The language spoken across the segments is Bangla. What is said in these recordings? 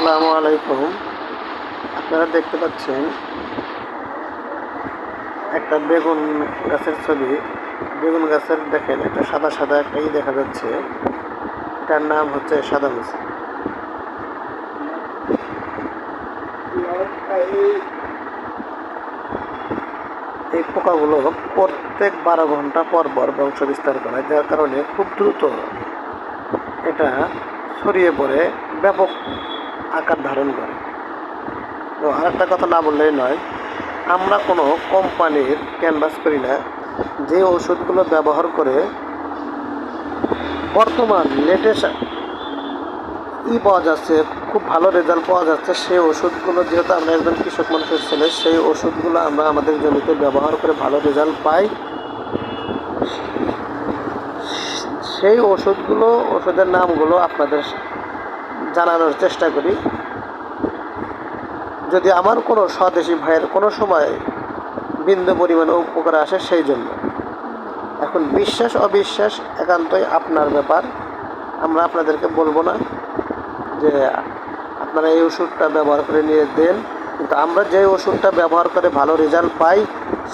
আসসালামু আলাইকুম। আপনারা দেখতে পাচ্ছেন একটা বেগুন গাছের ছবি। বেগুন গাছের দেখেন, একটা সাদা সাদা একটা ই দেখা যাচ্ছে। এটার নাম হচ্ছে সাদা মুসি এই পোকাগুলো প্রত্যেক বারো ঘণ্টা পর পর বংশ বিস্তার করে, যার কারণে খুব দ্রুত এটা ছড়িয়ে পড়ে। ব্যাপক আকার ধারণ করে। তো আরেকটা কথা না বললেই নয়, আমরা কোনো কোম্পানির ক্যানভাস করি না, যে ওষুধগুলো ব্যবহার করে বর্তমান লেটেস্ট ই পাওয়া যাচ্ছে, খুব ভালো রেজাল্ট পাওয়া যাচ্ছে, সেই ওষুধগুলো যেহেতু আমরা একজন কৃষক মানুষের ছেলে, সেই ওষুধগুলো আমরা আমাদের জমিতে ব্যবহার করে ভালো রেজাল্ট পাই। সেই ওষুধগুলো ওষুধের নামগুলো আপনাদের জানানোর চেষ্টা করি। যদি আমার কোনো স্বদেশি ভাইয়ের কোনো সময় বিন্দু পরিমাণে উপকার আসে সেই জন্য। এখন বিশ্বাস, অবিশ্বাস একান্তই আপনার ব্যাপার। আমরা আপনাদেরকে বলব না যে আপনারা এই ওষুধটা ব্যবহার করে নিয়ে দেন। কিন্তু আমরা যে ওষুধটা ব্যবহার করে ভালো রেজাল্ট পাই,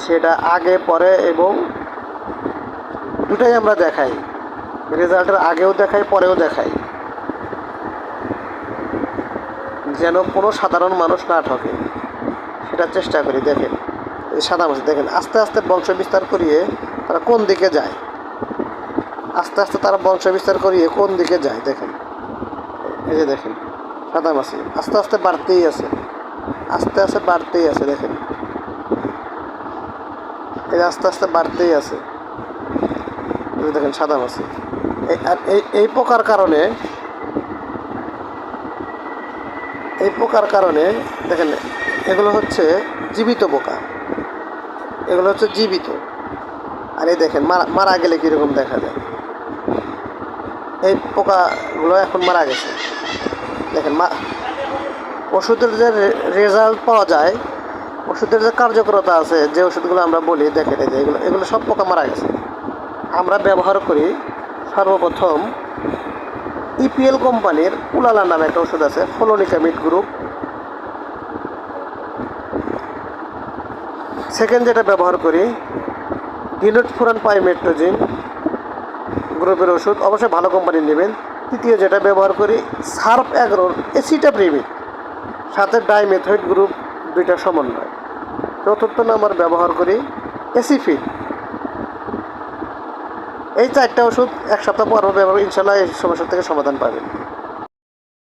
সেটা আগে, পরে এবং দুটাই আমরা দেখাই। রেজাল্টের আগেও দেখাই, পরেও দেখাই। যেন কোনো সাধারণ মানুষ না ঠকে। সেটা চেষ্টা করি, দেখেন। এই সাদা মাছ, দেখেন, আস্তে আস্তে বংশ বিস্তার করিয়ে তারা কোন দিকে যায়? আস্তে আস্তে তারা বংশ বিস্তার করিয়ে কোন দিকে যায়, দেখেন। এই যে দেখেন, সাদা মাছি, আস্তে আস্তে বাড়তেই আছে। আস্তে আস্তে বাড়তেই আছে, দেখেন। এই আস্তে আস্তে বাড়তেই আছে। দেখেন, সাদা আর এই এই পোকার কারণে এই পোকার কারণে, দেখেন, এগুলো হচ্ছে জীবিত পোকা। এগুলো হচ্ছে জীবিত। আর এই দেখেন, মারা মারা গেলে কীরকম দেখা যায়? এই পোকাগুলো এখন মারা গেছে। দেখেন, মা, ওষুধের যে রেজাল্ট পাওয়া যায়, ওষুধের যে কার্যকরতা আছে, যে ওষুধগুলো আমরা বলি, দেখেন এই যে, এগুলো এগুলো সব পোকা মারা গেছে। আমরা ব্যবহার করি সর্বপ্রথম ইপিএল কোম্পানির উলালা নামে একটা ওষুধ আছে, ফলোনিকামিড গ্রুপ। সেকেন্ড যেটা ব্যবহার করি ডিনোট ফুরান পাইমেট্রোজিন গ্রুপের ওষুধ। অবশ্যই ভালো কোম্পানির নেবেন। তৃতীয় যেটা ব্যবহার করি সার্ফ অ্যাগ্রোর এসিটা প্রিমিট সাথে ডাইমেথয়েড গ্রুপ দুইটা সমন্বয়। চতুর্থ নাম্বার ব্যবহার করি এসিফিট এই চারটা ওষুধ এক সপ্তাহ পর ব্যবহার ইনশাল্লাহ এই সমস্যা থেকে সমাধান পাবেন।